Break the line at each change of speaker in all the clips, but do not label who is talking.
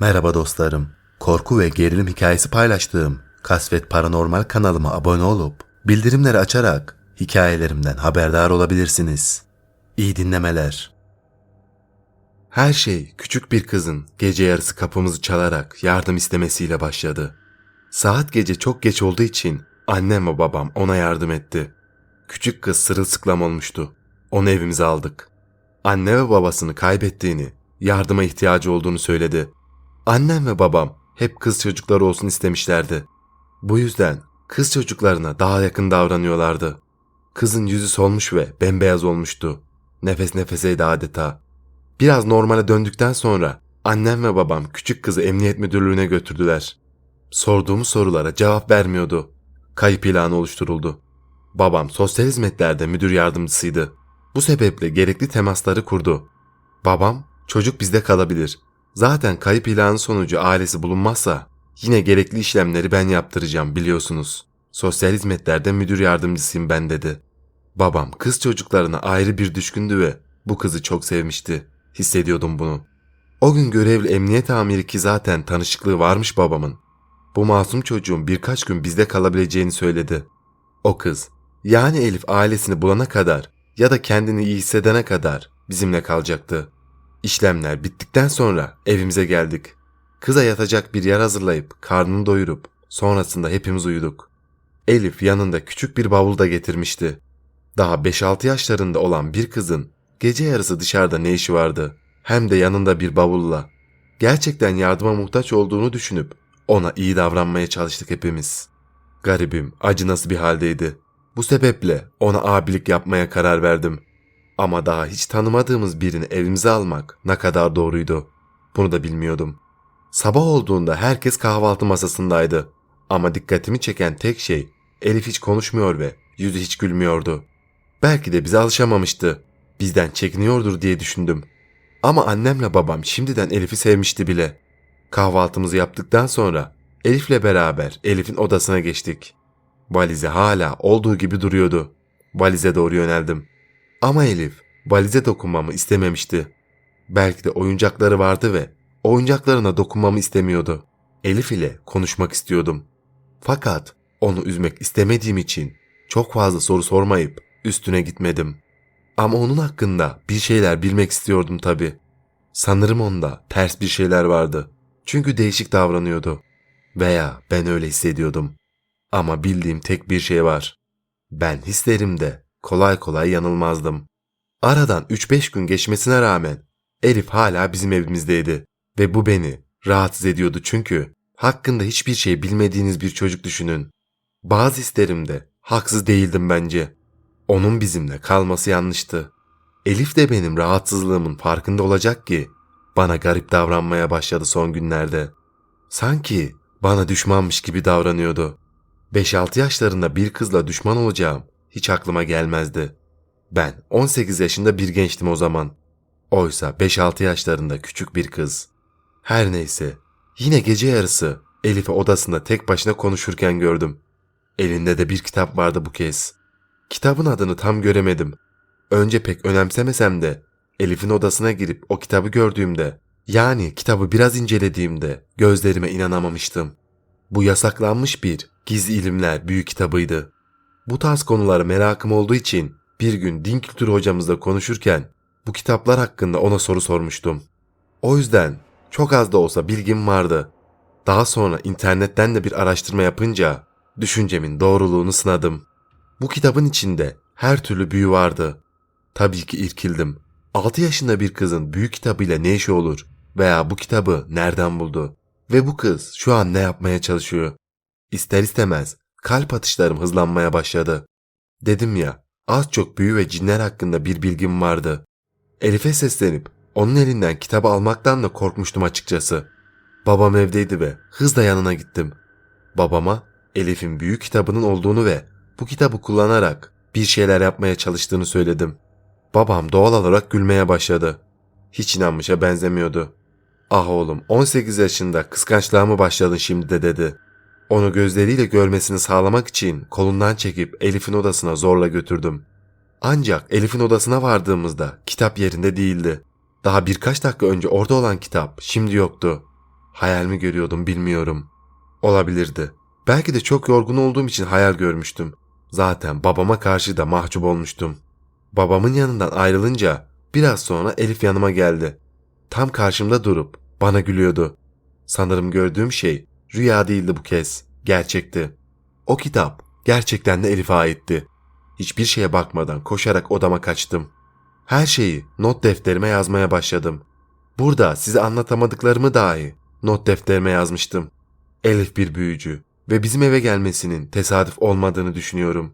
Merhaba dostlarım. Korku ve gerilim hikayesi paylaştığım Kasvet Paranormal kanalıma abone olup bildirimleri açarak hikayelerimden haberdar olabilirsiniz. İyi dinlemeler. Her şey küçük bir kızın gece yarısı kapımızı çalarak yardım istemesiyle başladı. Saat gece çok geç olduğu için annem ve babam ona yardım etti. Küçük kız sırılsıklam olmuştu. Onu evimize aldık. Anne ve babasını kaybettiğini, yardıma ihtiyacı olduğunu söyledi. Annem ve babam hep kız çocukları olsun istemişlerdi. Bu yüzden kız çocuklarına daha yakın davranıyorlardı. Kızın yüzü solmuş ve bembeyaz olmuştu. Nefes nefeseydi adeta. Biraz normale döndükten sonra annem ve babam küçük kızı emniyet müdürlüğüne götürdüler. Sorduğumuz sorulara cevap vermiyordu. Kayıp ilanı oluşturuldu. Babam sosyal hizmetlerde müdür yardımcısıydı. Bu sebeple gerekli temasları kurdu. Babam, çocuk bizde kalabilir. Zaten kayıp ilanı sonucu ailesi bulunmazsa yine gerekli işlemleri ben yaptıracağım biliyorsunuz. Sosyal hizmetlerde müdür yardımcısıyım ben dedi. Babam kız çocuklarına ayrı bir düşkündü ve bu kızı çok sevmişti. Hissediyordum bunu. O gün görevli emniyet amiri ki zaten tanışıklığı varmış babamın. Bu masum çocuğun birkaç gün bizde kalabileceğini söyledi. O kız, yani Elif ailesini bulana kadar ya da kendini iyi hissedene kadar bizimle kalacaktı. İşlemler bittikten sonra evimize geldik. Kıza yatacak bir yer hazırlayıp karnını doyurup sonrasında hepimiz uyuduk. Elif yanında küçük bir bavul da getirmişti. Daha 5-6 yaşlarında olan bir kızın gece yarısı dışarıda ne işi vardı? Hem de yanında bir bavulla. Gerçekten yardıma muhtaç olduğunu düşünüp ona iyi davranmaya çalıştık hepimiz. Garibim acınası bir haldeydi. Bu sebeple ona abilik yapmaya karar verdim. Ama daha hiç tanımadığımız birini evimize almak ne kadar doğruydu. Bunu da bilmiyordum. Sabah olduğunda herkes kahvaltı masasındaydı. Ama dikkatimi çeken tek şey Elif hiç konuşmuyor ve yüzü hiç gülmüyordu. Belki de bize alışamamıştı. Bizden çekiniyordur diye düşündüm. Ama annemle babam şimdiden Elif'i sevmişti bile. Kahvaltımızı yaptıktan sonra Elif'le beraber Elif'in odasına geçtik. Valize hala olduğu gibi duruyordu. Valize doğru yöneldim. Ama Elif valize dokunmamı istememişti. Belki de oyuncakları vardı ve oyuncaklarına dokunmamı istemiyordu. Elif ile konuşmak istiyordum. Fakat onu üzmek istemediğim için çok fazla soru sormayıp üstüne gitmedim. Ama onun hakkında bir şeyler bilmek istiyordum tabii. Sanırım onda ters bir şeyler vardı. Çünkü değişik davranıyordu. Veya ben öyle hissediyordum. Ama bildiğim tek bir şey var. Ben hislerimde kolay kolay yanılmazdım. Aradan 3-5 gün geçmesine rağmen Elif hala bizim evimizdeydi ve bu beni rahatsız ediyordu çünkü hakkında hiçbir şey bilmediğiniz bir çocuk düşünün. Bazı hislerimde haksız değildim bence. Onun bizimle kalması yanlıştı. Elif de benim rahatsızlığımın farkında olacak ki bana garip davranmaya başladı son günlerde. Sanki bana düşmanmış gibi davranıyordu. 5-6 yaşlarında bir kızla düşman olacağım hiç aklıma gelmezdi. Ben 18 yaşında bir gençtim o zaman. Oysa 5-6 yaşlarında küçük bir kız. Her neyse yine gece yarısı Elif'i odasında tek başına konuşurken gördüm. Elinde de bir kitap vardı bu kez. Kitabın adını tam göremedim. Önce pek önemsemesem de Elif'in odasına girip o kitabı gördüğümde yani kitabı biraz incelediğimde gözlerime inanamamıştım. Bu yasaklanmış bir Gizli İlimler büyük kitabıydı. Bu tarz konulara merakım olduğu için bir gün din kültürü hocamızla konuşurken bu kitaplar hakkında ona soru sormuştum. O yüzden çok az da olsa bilgim vardı. Daha sonra internetten de bir araştırma yapınca düşüncemin doğruluğunu sınadım. Bu kitabın içinde her türlü büyü vardı. Tabii ki irkildim. 6 yaşında bir kızın büyük kitabıyla ne işi olur veya bu kitabı nereden buldu? Ve bu kız şu an ne yapmaya çalışıyor? İster istemez kalp atışlarım hızlanmaya başladı. Dedim ya az çok büyü ve cinler hakkında bir bilgim vardı. Elif'e seslenip onun elinden kitabı almaktan da korkmuştum açıkçası. Babam evdeydi ve hızla yanına gittim. Babama Elif'in büyük kitabının olduğunu ve bu kitabı kullanarak bir şeyler yapmaya çalıştığını söyledim. Babam doğal olarak gülmeye başladı. Hiç inanmışa benzemiyordu. Ah oğlum 18 yaşında kıskançlığa mı başladın şimdi de dedi. Onu gözleriyle görmesini sağlamak için kolundan çekip Elif'in odasına zorla götürdüm. Ancak Elif'in odasına vardığımızda kitap yerinde değildi. Daha birkaç dakika önce orada olan kitap şimdi yoktu. Hayal mi görüyordum bilmiyorum. Olabilirdi. Belki de çok yorgun olduğum için hayal görmüştüm. Zaten babama karşı da mahcup olmuştum. Babamın yanından ayrılınca biraz sonra Elif yanıma geldi. Tam karşımda durup bana gülüyordu. Sanırım gördüğüm şey rüya değildi bu kez, gerçekti. O kitap gerçekten de Elif'e aitti. Hiçbir şeye bakmadan koşarak odama kaçtım. Her şeyi not defterime yazmaya başladım. Burada size anlatamadıklarımı dahi not defterime yazmıştım. Elif bir büyücü ve bizim eve gelmesinin tesadüf olmadığını düşünüyorum.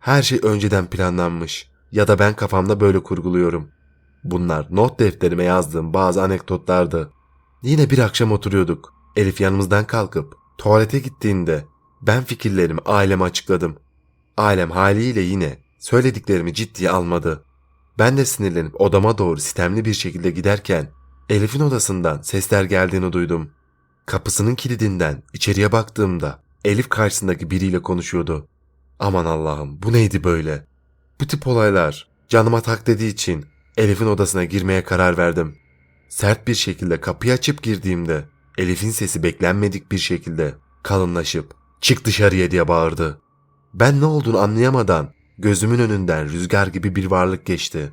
Her şey önceden planlanmış ya da ben kafamda böyle kurguluyorum. Bunlar not defterime yazdığım bazı anekdotlardı. Yine bir akşam oturuyorduk. Elif yanımızdan kalkıp tuvalete gittiğinde ben fikirlerimi aileme açıkladım. Ailem haliyle yine söylediklerimi ciddiye almadı. Ben de sinirlenip odama doğru sitemli bir şekilde giderken Elif'in odasından sesler geldiğini duydum. Kapısının kilidinden içeriye baktığımda Elif karşısındaki biriyle konuşuyordu. Aman Allah'ım bu neydi böyle? Bu tip olaylar canıma tak dediği için Elif'in odasına girmeye karar verdim. Sert bir şekilde kapıyı açıp girdiğimde Elif'in sesi beklenmedik bir şekilde kalınlaşıp çık dışarıya diye bağırdı. Ben ne olduğunu anlayamadan gözümün önünden rüzgar gibi bir varlık geçti.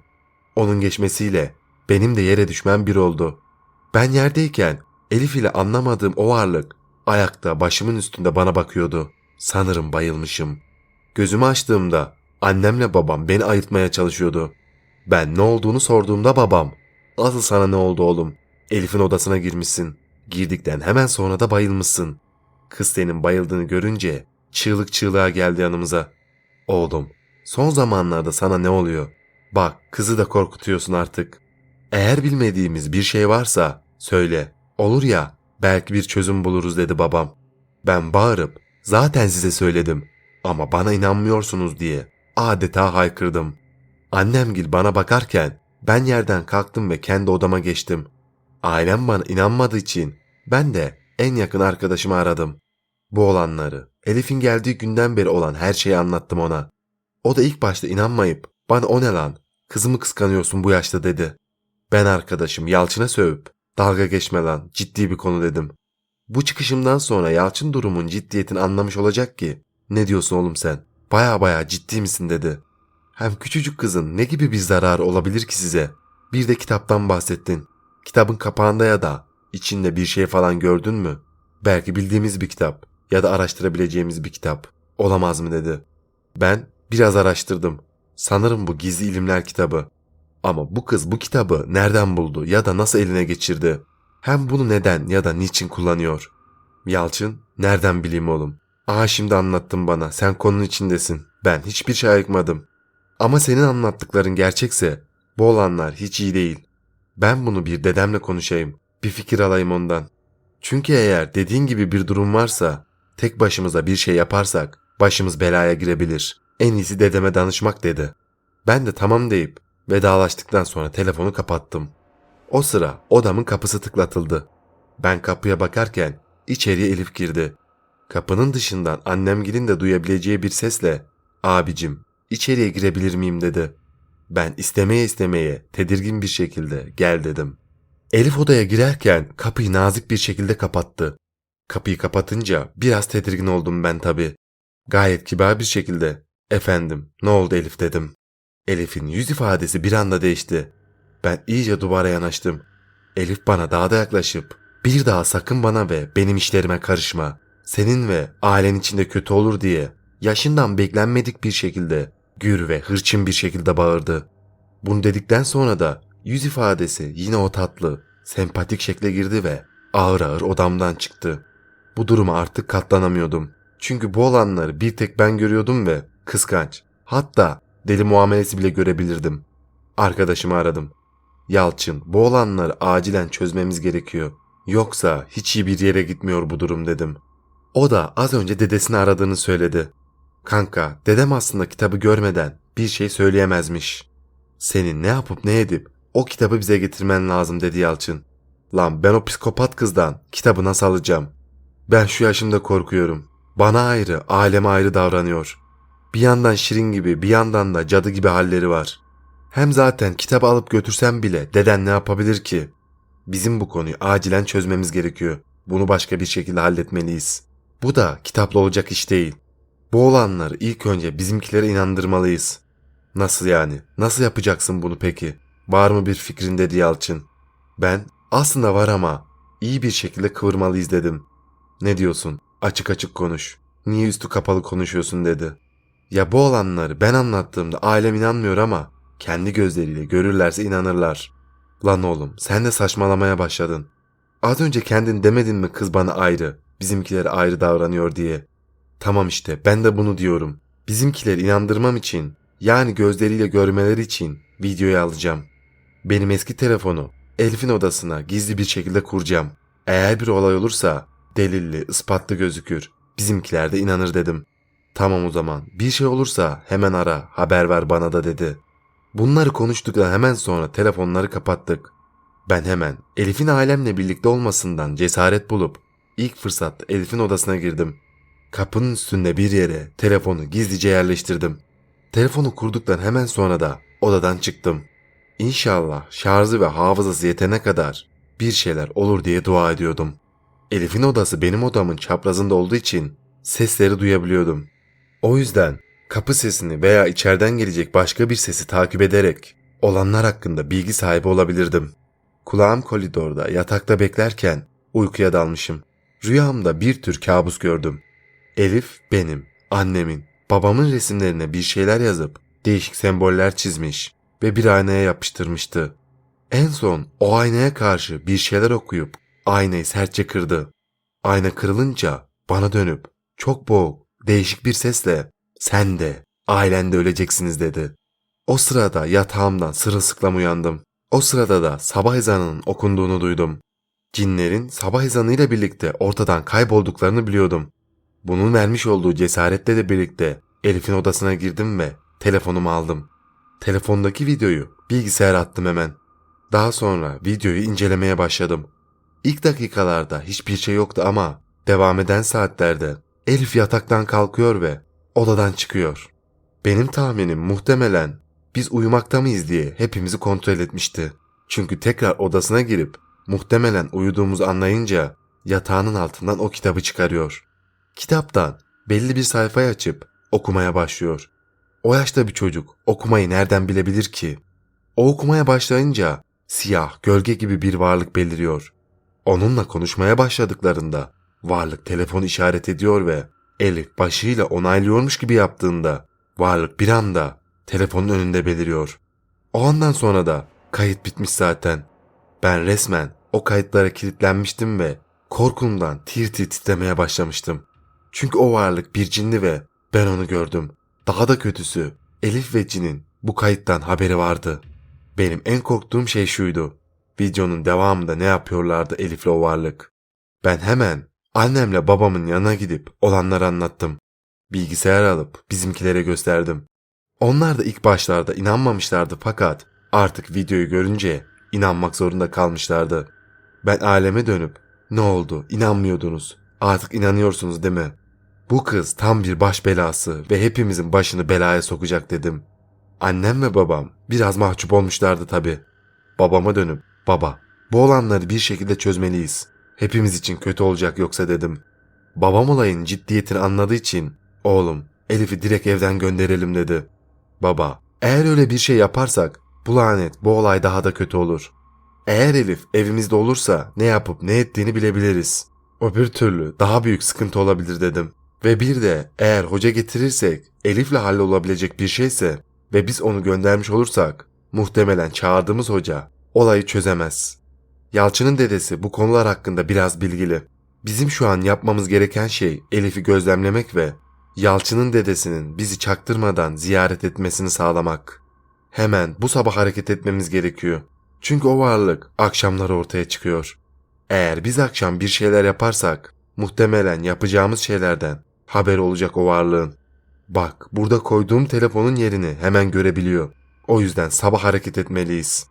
Onun geçmesiyle benim de yere düşmem bir oldu. Ben yerdeyken Elif ile anlamadığım o varlık ayakta başımın üstünde bana bakıyordu. Sanırım bayılmışım. Gözümü açtığımda annemle babam beni ayırtmaya çalışıyordu. Ben ne olduğunu sorduğumda babam Asıl sana ne oldu oğlum? Elif'in odasına girmişsin. Girdikten hemen sonra da bayılmışsın. Kız senin bayıldığını görünce çığlık çığlığa geldi yanımıza. Oğlum, son zamanlarda sana ne oluyor? Bak, kızı da korkutuyorsun artık. Eğer bilmediğimiz bir şey varsa söyle. Olur ya, belki bir çözüm buluruz dedi babam. Ben bağırıp zaten size söyledim ama bana inanmıyorsunuz diye adeta haykırdım. Annemgil bana bakarken ben yerden kalktım ve kendi odama geçtim. Ailem bana inanmadığı için ben de en yakın arkadaşımı aradım. Bu olanları, Elif'in geldiği günden beri olan her şeyi anlattım ona. O da ilk başta inanmayıp bana o ne lan, kızımı kıskanıyorsun bu yaşta dedi. Ben arkadaşım Yalçın'a sövüp dalga geçme lan ciddi bir konu dedim. Bu çıkışımdan sonra Yalçın durumun ciddiyetini anlamış olacak ki ne diyorsun oğlum sen baya baya ciddi misin dedi. Hem küçücük kızın ne gibi bir zararı olabilir ki size? Bir de kitaptan bahsettin. Kitabın kapağında ya da içinde bir şey falan gördün mü? Belki bildiğimiz bir kitap ya da araştırabileceğimiz bir kitap. Olamaz mı dedi. Ben biraz araştırdım. Sanırım bu gizli ilimler kitabı. Ama bu kız bu kitabı nereden buldu ya da nasıl eline geçirdi? Hem bunu neden ya da niçin kullanıyor? Yalçın, nereden bileyim oğlum? Aha şimdi anlattın bana, sen konunun içindesin. Ben hiçbir şey ayıkmadım. Ama senin anlattıkların gerçekse bu olanlar hiç iyi değil. Ben bunu bir dedemle konuşayım. Bir fikir alayım ondan. Çünkü eğer dediğin gibi bir durum varsa tek başımıza bir şey yaparsak başımız belaya girebilir. En iyisi dedeme danışmak dedi. Ben de tamam deyip vedalaştıktan sonra telefonu kapattım. O sıra odamın kapısı tıklatıldı. Ben kapıya bakarken içeriye Elif girdi. Kapının dışından annemgilin de duyabileceği bir sesle abicim içeriye girebilir miyim dedi. Ben istemeye istemeye tedirgin bir şekilde gel dedim. Elif odaya girerken kapıyı nazik bir şekilde kapattı. Kapıyı kapatınca biraz tedirgin oldum ben tabi. Gayet kibar bir şekilde efendim ne oldu Elif dedim. Elif'in yüz ifadesi bir anda değişti. Ben iyice duvara yanaştım. Elif bana daha da yaklaşıp bir daha sakın bana ve benim işlerime karışma. Senin ve ailen içinde kötü olur diye yaşından beklenmedik bir şekilde gür ve hırçın bir şekilde bağırdı. Bunu dedikten sonra da yüz ifadesi yine o tatlı, sempatik şekle girdi ve ağır ağır odamdan çıktı. Bu duruma artık katlanamıyordum. Çünkü bu olanları bir tek ben görüyordum ve kıskanç. Hatta deli muamelesi bile görebilirdim. Arkadaşımı aradım. Yalçın bu olanları acilen çözmemiz gerekiyor. Yoksa hiç iyi bir yere gitmiyor bu durum dedim. O da az önce dedesini aradığını söyledi. Kanka dedem aslında kitabı görmeden bir şey söyleyemezmiş. Senin ne yapıp ne edip o kitabı bize getirmen lazım dedi Yalçın. Lan ben o psikopat kızdan kitabı nasıl alacağım? Ben şu yaşımda korkuyorum. Bana ayrı, aileme ayrı davranıyor. Bir yandan şirin gibi, bir yandan da cadı gibi halleri var. Hem zaten kitabı alıp götürsem bile deden ne yapabilir ki? Bizim bu konuyu acilen çözmemiz gerekiyor. Bunu başka bir şekilde halletmeliyiz. Bu da kitapla olacak iş değil. Bu olanları ilk önce bizimkilere inandırmalıyız. Nasıl yani? Nasıl yapacaksın bunu peki? Var mı bir fikrin dedi Yalçın. Ben aslında var ama iyi bir şekilde kıvırmalıyız dedim. Ne diyorsun? Açık açık konuş. Niye üstü kapalı konuşuyorsun dedi. Ya bu olanları ben anlattığımda ailem inanmıyor ama kendi gözleriyle görürlerse inanırlar. Lan oğlum sen de saçmalamaya başladın. Az önce kendin demedin mi kız bana ayrı, bizimkiler ayrı davranıyor diye. Tamam işte ben de bunu diyorum. Bizimkileri inandırmam için yani gözleriyle görmeleri için videoyu alacağım. Benim eski telefonu Elif'in odasına gizli bir şekilde kuracağım. Eğer bir olay olursa delilli, ispatlı gözükür. Bizimkiler de inanır dedim. Tamam o zaman bir şey olursa hemen ara haber ver bana da dedi. Bunları konuştuktan hemen sonra telefonları kapattık. Ben hemen Elif'in ailemle birlikte olmasından cesaret bulup ilk fırsatta Elif'in odasına girdim. Kapının üstünde bir yere telefonu gizlice yerleştirdim. Telefonu kurduktan hemen sonra da odadan çıktım. İnşallah şarjı ve hafızası yetene kadar bir şeyler olur diye dua ediyordum. Elif'in odası benim odamın çaprazında olduğu için sesleri duyabiliyordum. O yüzden kapı sesini veya içeriden gelecek başka bir sesi takip ederek olanlar hakkında bilgi sahibi olabilirdim. Kulağım koridorda yatakta beklerken uykuya dalmışım. Rüyamda bir tür kabus gördüm. Elif benim, annemin, babamın resimlerine bir şeyler yazıp değişik semboller çizmiş ve bir aynaya yapıştırmıştı. En son o aynaya karşı bir şeyler okuyup aynayı sertçe kırdı. Ayna kırılınca bana dönüp çok boğuk, değişik bir sesle sen de ailen de öleceksiniz dedi. O sırada yatağımdan sırılsıklam uyandım. O sırada da sabah ezanının okunduğunu duydum. Cinlerin sabah ezanıyla birlikte ortadan kaybolduklarını biliyordum. Bunun vermiş olduğu cesaretle de birlikte Elif'in odasına girdim ve telefonumu aldım. Telefondaki videoyu bilgisayara attım hemen. Daha sonra videoyu incelemeye başladım. İlk dakikalarda hiçbir şey yoktu ama devam eden saatlerde Elif yataktan kalkıyor ve odadan çıkıyor. Benim tahminim muhtemelen biz uyumakta mıyız diye hepimizi kontrol etmişti. Çünkü tekrar odasına girip muhtemelen uyuduğumuzu anlayınca yatağının altından o kitabı çıkarıyor. Kitaptan belli bir sayfayı açıp okumaya başlıyor. O yaşta bir çocuk okumayı nereden bilebilir ki? O okumaya başlayınca siyah, gölge gibi bir varlık beliriyor. Onunla konuşmaya başladıklarında varlık telefon işaret ediyor ve Elif başıyla onaylıyormuş gibi yaptığında varlık bir anda telefonun önünde beliriyor. O andan sonra da kayıt bitmiş zaten. Ben resmen o kayıtlara kilitlenmiştim ve korkumdan tir tir titremeye başlamıştım. Çünkü o varlık bir cinli ve ben onu gördüm. Daha da kötüsü Elif ve Cin'in bu kayıttan haberi vardı. Benim en korktuğum şey şuydu. Videonun devamında ne yapıyorlardı Elif'le o varlık. Ben hemen annemle babamın yanına gidip olanları anlattım. Bilgisayar alıp bizimkilere gösterdim. Onlar da ilk başlarda inanmamışlardı fakat artık videoyu görünce inanmak zorunda kalmışlardı. Ben aleme dönüp ne oldu inanmıyordunuz artık inanıyorsunuz değil mi? Bu kız tam bir baş belası ve hepimizin başını belaya sokacak dedim. Annem ve babam biraz mahcup olmuşlardı tabi. Babama dönüp baba bu olanları bir şekilde çözmeliyiz. Hepimiz için kötü olacak yoksa dedim. Babam olayın ciddiyetini anladığı için oğlum Elif'i direkt evden gönderelim dedi. Baba eğer öyle bir şey yaparsak bu lanet bu olay daha da kötü olur. Eğer Elif evimizde olursa ne yapıp ne ettiğini bilebiliriz. Öbür türlü daha büyük sıkıntı olabilir dedim. Ve bir de eğer hoca getirirsek Elif'le hallolabilecek bir şeyse ve biz onu göndermiş olursak muhtemelen çağırdığımız hoca olayı çözemez. Yalçın'ın dedesi bu konular hakkında biraz bilgili. Bizim şu an yapmamız gereken şey Elif'i gözlemlemek ve Yalçın'ın dedesinin bizi çaktırmadan ziyaret etmesini sağlamak. Hemen bu sabah hareket etmemiz gerekiyor. Çünkü o varlık akşamları ortaya çıkıyor. Eğer biz akşam bir şeyler yaparsak muhtemelen yapacağımız şeylerden haber olacak o varlığın. Bak burada koyduğum telefonun yerini hemen görebiliyor. O yüzden sabah hareket etmeliyiz.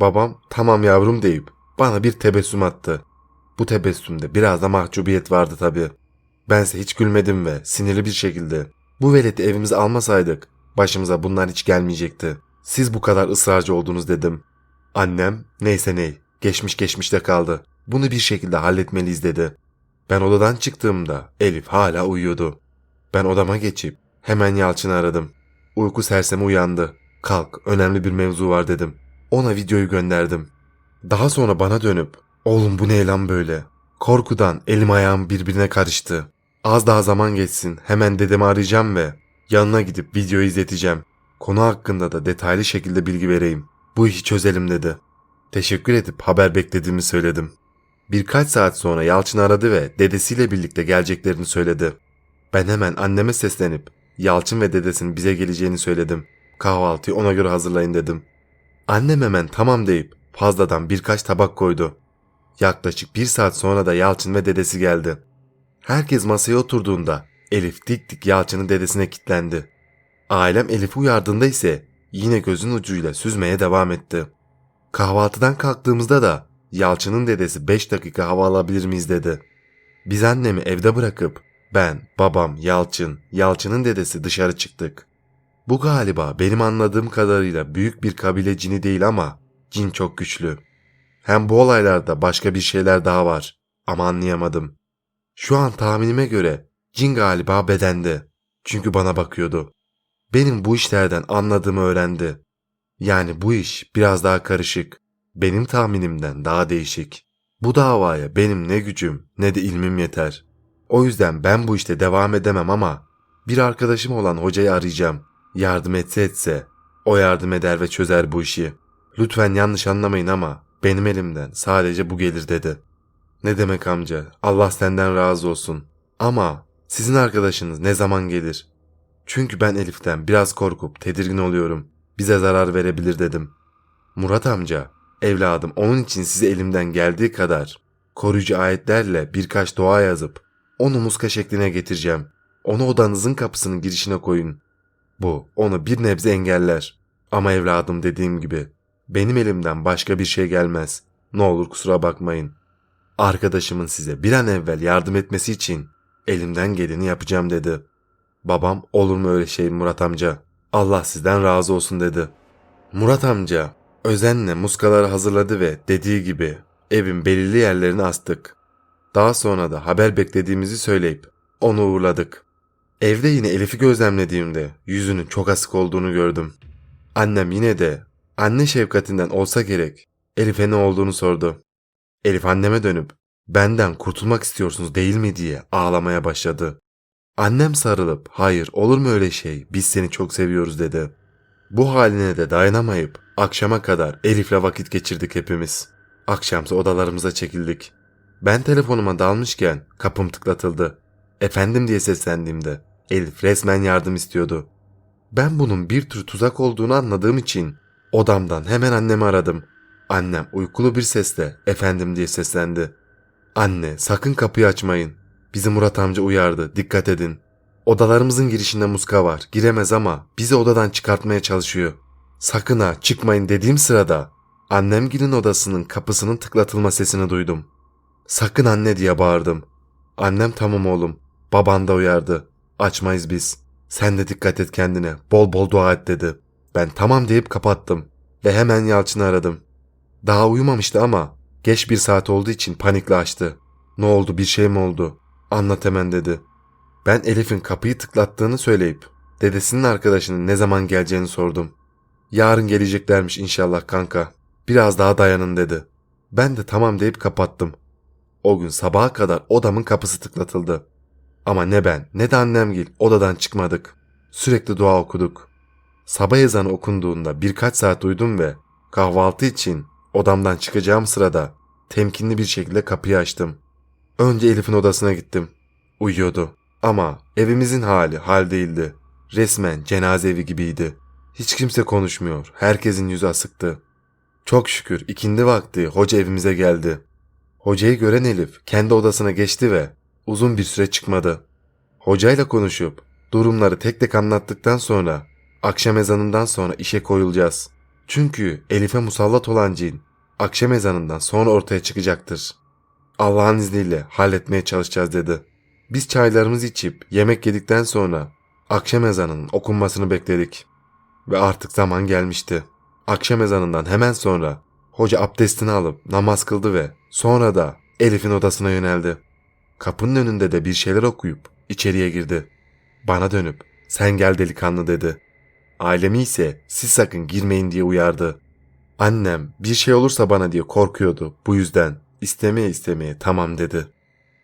Babam tamam yavrum deyip bana bir tebessüm attı. Bu tebessümde biraz da mahcubiyet vardı tabii. Bense hiç gülmedim ve sinirli bir şekilde bu veleti evimize almasaydık başımıza bunlar hiç gelmeyecekti. Siz bu kadar ısrarcı oldunuz dedim. Annem neyse ney geçmiş geçmişte kaldı. Bunu bir şekilde halletmeliyiz dedi. Ben odadan çıktığımda Elif hala uyuyordu. Ben odama geçip hemen Yalçın'ı aradım. Uyku sersemi uyandı. Kalk önemli bir mevzu var dedim. Ona videoyu gönderdim. Daha sonra bana dönüp oğlum bu ne lan böyle? Korkudan elim ayağım birbirine karıştı. Az daha zaman geçsin hemen dedemi arayacağım ve yanına gidip videoyu izleteceğim. Konu hakkında da detaylı şekilde bilgi vereyim. Bu işi çözelim dedi. Teşekkür edip haber beklediğimi söyledim. Birkaç saat sonra Yalçın aradı ve dedesiyle birlikte geleceklerini söyledi. Ben hemen anneme seslenip Yalçın ve dedesinin bize geleceğini söyledim. Kahvaltıyı ona göre hazırlayın dedim. Annem hemen tamam deyip fazladan birkaç tabak koydu. Yaklaşık bir saat sonra da Yalçın ve dedesi geldi. Herkes masaya oturduğunda Elif dik dik Yalçın'ın dedesine kilitlendi. Ailem Elif'i uyardığında ise yine gözün ucuyla süzmeye devam etti. Kahvaltıdan kalktığımızda da Yalçın'ın dedesi 5 dakika hava alabilir miyiz dedi. Biz annemi evde bırakıp ben, babam, Yalçın, Yalçın'ın dedesi dışarı çıktık. Bu galiba benim anladığım kadarıyla büyük bir kabile cini değil ama cin çok güçlü. Hem bu olaylarda başka bir şeyler daha var ama anlayamadım. Şu an tahminime göre cin galiba bedende. Çünkü bana bakıyordu. Benim bu işlerden anladığımı öğrendi. Yani bu iş biraz daha karışık. Benim tahminimden daha değişik. Bu davaya benim ne gücüm ne de ilmim yeter. O yüzden ben bu işte devam edemem ama bir arkadaşım olan hocayı arayacağım. Yardım etse etse o yardım eder ve çözer bu işi. Lütfen yanlış anlamayın ama benim elimden sadece bu gelir dedi. Ne demek amca Allah senden razı olsun. Ama sizin arkadaşınız ne zaman gelir? Çünkü ben Elif'ten biraz korkup tedirgin oluyorum. Bize zarar verebilir dedim. Murat amca, evladım onun için size elimden geldiği kadar koruyucu ayetlerle birkaç dua yazıp onu muska şekline getireceğim. Onu odanızın kapısının girişine koyun. Bu onu bir nebze engeller. Ama evladım dediğim gibi benim elimden başka bir şey gelmez. Ne olur kusura bakmayın. Arkadaşımın size bir an evvel yardım etmesi için elimden geleni yapacağım dedi. Babam olur mu öyle şey Murat amca? Allah sizden razı olsun dedi. Murat amca özenle muskaları hazırladı ve dediği gibi evin belirli yerlerini astık. Daha sonra da haber beklediğimizi söyleyip onu uğurladık. Evde yine Elif'i gözlemlediğimde yüzünün çok asık olduğunu gördüm. Annem yine de anne şefkatinden olsa gerek Elif'e ne olduğunu sordu. Elif anneme dönüp benden kurtulmak istiyorsunuz değil mi diye ağlamaya başladı. Annem sarılıp hayır olur mu öyle şey biz seni çok seviyoruz dedi. Bu haline de dayanamayıp akşama kadar Elif'le vakit geçirdik hepimiz. Akşamsa odalarımıza çekildik. Ben telefonuma dalmışken kapım tıklatıldı. Efendim diye seslendiğimde Elif resmen yardım istiyordu. Ben bunun bir tür tuzak olduğunu anladığım için odamdan hemen annemi aradım. Annem uykulu bir sesle efendim diye seslendi. Anne sakın kapıyı açmayın. Bizi Murat amca uyardı dikkat edin. Odalarımızın girişinde muska var giremez ama bizi odadan çıkartmaya çalışıyor. Sakın ha çıkmayın dediğim sırada annemgilin odasının kapısının tıklatılma sesini duydum. Sakın anne diye bağırdım. Annem tamam oğlum. Baban da uyardı. Açmayız biz. Sen de dikkat et kendine. Bol bol dua et dedi. Ben tamam deyip kapattım. Ve hemen Yalçın'ı aradım. Daha uyumamıştı ama geç bir saat olduğu için panikle açtı. Ne oldu bir şey mi oldu? Anlat hemen dedi. Ben Elif'in kapıyı tıklattığını söyleyip dedesinin arkadaşının ne zaman geleceğini sordum. Yarın geleceklermiş inşallah kanka. Biraz daha dayanın dedi. Ben de tamam deyip kapattım. O gün sabaha kadar odamın kapısı tıklatıldı. Ama ne ben ne de annemgil odadan çıkmadık. Sürekli dua okuduk. Sabah ezanı okunduğunda birkaç saat uyudum ve kahvaltı için odamdan çıkacağım sırada temkinli bir şekilde kapıyı açtım. Önce Elif'in odasına gittim. Uyuyordu. Ama evimizin hali hal değildi. Resmen cenaze evi gibiydi. Hiç kimse konuşmuyor. Herkesin yüzü asıktı. Çok şükür ikindi vakti hoca evimize geldi. Hocayı gören Elif kendi odasına geçti ve uzun bir süre çıkmadı. Hocayla konuşup durumları tek tek anlattıktan sonra akşam ezanından sonra işe koyulacağız. Çünkü Elif'e musallat olan cin akşam ezanından sonra ortaya çıkacaktır. Allah'ın izniyle halletmeye çalışacağız dedi. Biz çaylarımızı içip yemek yedikten sonra akşam ezanının okunmasını bekledik. Ve artık zaman gelmişti. Akşam ezanından hemen sonra hoca abdestini alıp namaz kıldı ve Sonra da Elif'in odasına yöneldi. Kapının önünde de bir şeyler okuyup içeriye girdi. Bana dönüp sen gel delikanlı dedi. Ailemi ise siz sakın girmeyin diye uyardı. Annem bir şey olursa bana diye korkuyordu. Bu yüzden istemeye istemeye tamam dedi.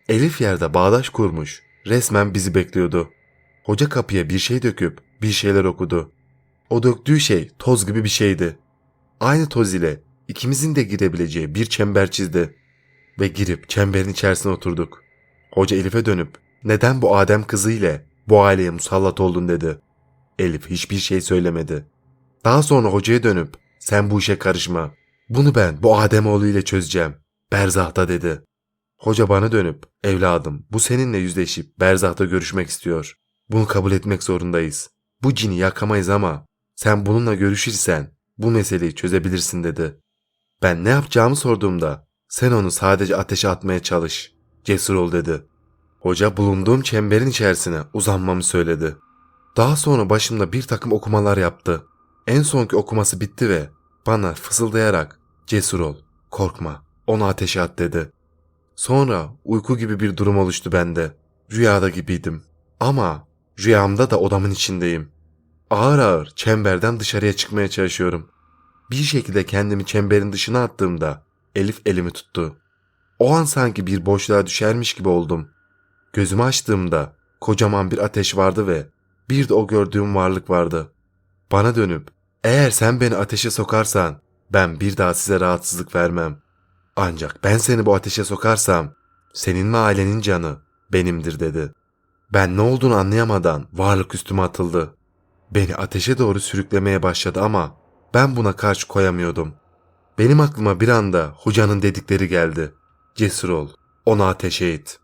Elif yerde bağdaş kurmuş. Resmen bizi bekliyordu. Hoca kapıya bir şey döküp bir şeyler okudu. O döktüğü şey toz gibi bir şeydi. Aynı toz ile ikimizin de girebileceği bir çember çizdi. Ve girip çemberin içerisine oturduk. Hoca Elif'e dönüp neden bu Adem kızı ile bu aileye musallat oldun dedi. Elif hiçbir şey söylemedi. Daha sonra hocaya dönüp sen bu işe karışma. Bunu ben bu Ademoğlu ile çözeceğim. Berzah'ta dedi. Hoca bana dönüp evladım bu seninle yüzleşip Berzah'ta görüşmek istiyor. Bunu kabul etmek zorundayız. Bu cini yakamayız ama sen bununla görüşürsen bu meseleyi çözebilirsin dedi. Ben ne yapacağımı sorduğumda sen onu sadece ateşe atmaya çalış. Cesur ol dedi. Hoca bulunduğum çemberin içerisine uzanmamı söyledi. Daha sonra başımda bir takım okumalar yaptı. En sonki okuması bitti ve bana fısıldayarak cesur ol, korkma, onu ateşe at dedi. Sonra uyku gibi bir durum oluştu bende. Rüyada gibiydim. Ama rüyamda da odamın içindeyim. Ağır ağır çemberden dışarıya çıkmaya çalışıyorum. Bir şekilde kendimi çemberin dışına attığımda Elif elimi tuttu. O an sanki bir boşluğa düşermiş gibi oldum. Gözümü açtığımda kocaman bir ateş vardı ve bir de o gördüğüm varlık vardı. Bana dönüp eğer sen beni ateşe sokarsan ben bir daha size rahatsızlık vermem. Ancak ben seni bu ateşe sokarsam senin ve ailenin canı benimdir dedi. Ben ne olduğunu anlayamadan varlık üstüme atıldı. Beni ateşe doğru sürüklemeye başladı ama ben buna karşı koyamıyordum. Benim aklıma bir anda hocanın dedikleri geldi. Cesur ol, onu ateşe it.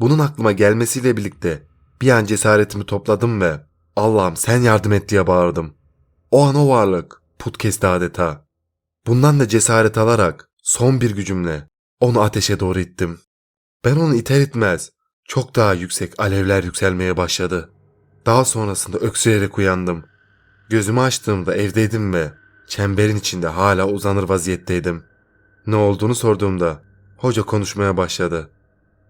Bunun aklıma gelmesiyle birlikte bir an cesaretimi topladım ve Allah'ım sen yardım et diye bağırdım. O an o varlık put kesti adeta. Bundan da cesaret alarak son bir gücümle onu ateşe doğru ittim. Ben onu iter itmez çok daha yüksek alevler yükselmeye başladı. Daha sonrasında öksürerek uyandım. Gözümü açtığımda evdeydim ve çemberin içinde hala uzanır vaziyetteydim. Ne olduğunu sorduğumda hoca konuşmaya başladı.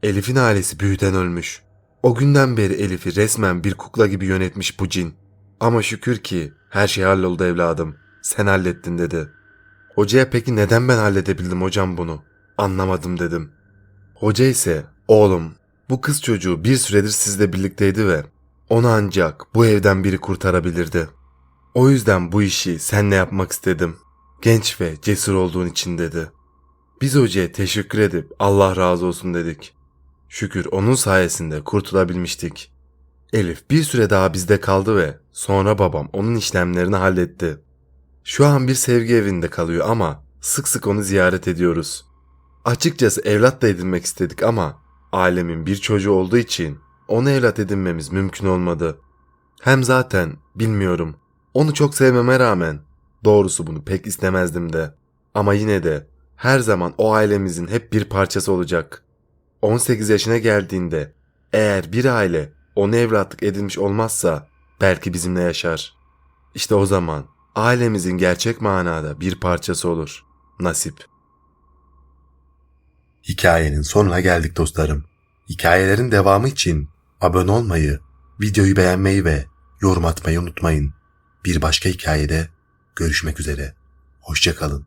Elif'in ailesi büyüden ölmüş. O günden beri Elif'i resmen bir kukla gibi yönetmiş bu cin. Ama şükür ki her şey halloldu evladım. Sen hallettin dedi. Hocaya peki neden ben halledebildim hocam bunu? Anlamadım dedim. Hoca ise oğlum bu kız çocuğu bir süredir sizle birlikteydi ve onu ancak bu evden biri kurtarabilirdi. O yüzden bu işi senle yapmak istedim. Genç ve cesur olduğun için dedi. Biz hocaya teşekkür edip Allah razı olsun dedik. Şükür onun sayesinde kurtulabilmiştik. Elif bir süre daha bizde kaldı ve sonra babam onun işlemlerini halletti. Şu an bir sevgi evinde kalıyor ama sık sık onu ziyaret ediyoruz. Açıkçası evlat da edinmek istedik ama ailemin bir çocuğu olduğu için onu evlat edinmemiz mümkün olmadı. Hem zaten bilmiyorum onu çok sevmeme rağmen doğrusu bunu pek istemezdim de. Ama yine de her zaman o ailemizin hep bir parçası olacak. 18 yaşına geldiğinde eğer bir aile onu evlatlık edinmiş olmazsa belki bizimle yaşar. İşte o zaman ailemizin gerçek manada bir parçası olur. Nasip. Hikayenin sonuna geldik dostlarım. Hikayelerin devamı için abone olmayı, videoyu beğenmeyi ve yorum atmayı unutmayın. Bir başka hikayede görüşmek üzere. Hoşçakalın.